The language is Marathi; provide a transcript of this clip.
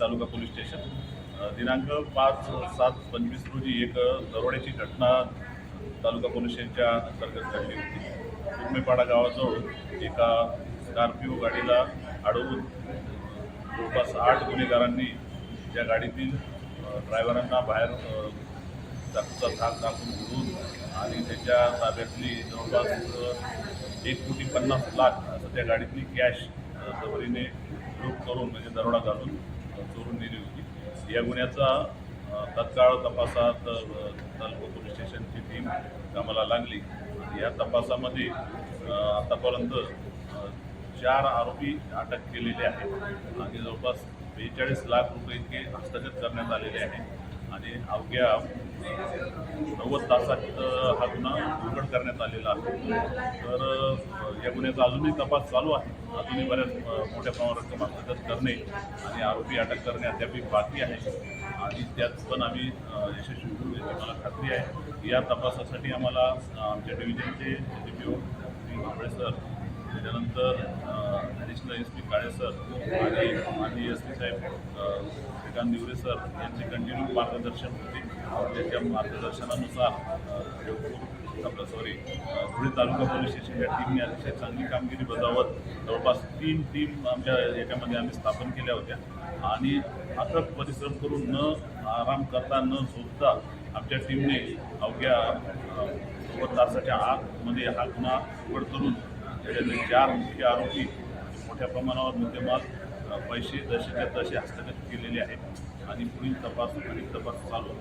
तालुका पोलीस स्टेशन. दिनांक पाच सात पंचवीस रोजी एक दरोड्याची घटना तालुका पोलीस स्टेशनच्या अंतर्गत घडली होती. उर्मेपाडा गावाजवळ एका स्कॉर्पिओ गाडीला अडवून जवळपास आठ गुन्हेगारांनी त्या गाडीतील ड्रायव्हरांना बाहेर अ, चाकूचा धाक टाकून उडून आणि त्याच्या ताब्यातली जवळपास एक कोटी पन्नास लाख असं त्या गाडीतली कॅश सवरीने जबरीने लूट करून म्हणजे दरोडा घालून चोरून नेली होती. या गुन्ह्याचा तत्काळ तपासात तालुका पोलीस स्टेशनची टीम कामाला लागली. या तपासामध्ये आतापर्यंत चार आरोपी अटक केलेले आहेत. आणि जवळपास बेचाळीस लाख रुपये इतके हस्तगत करण्यात आलेले आहे आणि अवघ्या नव्वद तासात हा गुन्हा उघड करण्यात आलेला आहे. तर या गुन्ह्याचा अजूनही तपास चालू आहे. अजूनही बऱ्याच मोठ्या प्रमाणात रक्कम हस्तगत करणे आणि आरोपी अटक करणे अद्याप बाकी आहे. आणि त्यात पण आम्ही यशस्वी होऊ याची मला खात्री आहे. या तपासासाठी आम्हाला आमच्या डिव्हिजनचे D P O Shri Bhambale sir त्याच्यानंतर additional S P Kale sir आणि माजी एस पी साहेब श्रीकांत दिवरे सर यांचे कंटिन्यू मार्गदर्शन होते. त्याच्या मार्गदर्शनानुसार आपलं सॉरी अ, धुळे तालुका पोलीस स्टेशन या टीमने अतिशय चांगली कामगिरी बजावत जवळपास तीन टीम आमच्या याच्यामध्ये आम्ही स्थापन केल्या होत्या. आणि अथक परिश्रम करून न आराम करता न झोपता आमच्या टीमने अवघ्या नव्वद तासाच्या आतमध्ये हा गुन्हा उघड करून त्याच्यातले चार मुख्य आरोपी मोठ्या प्रमाणावर मुद्देमाल पैसे जसेच्या तसे हस्तगत केलेले आहेत आणि पुढील तपास अधिक तपास चालू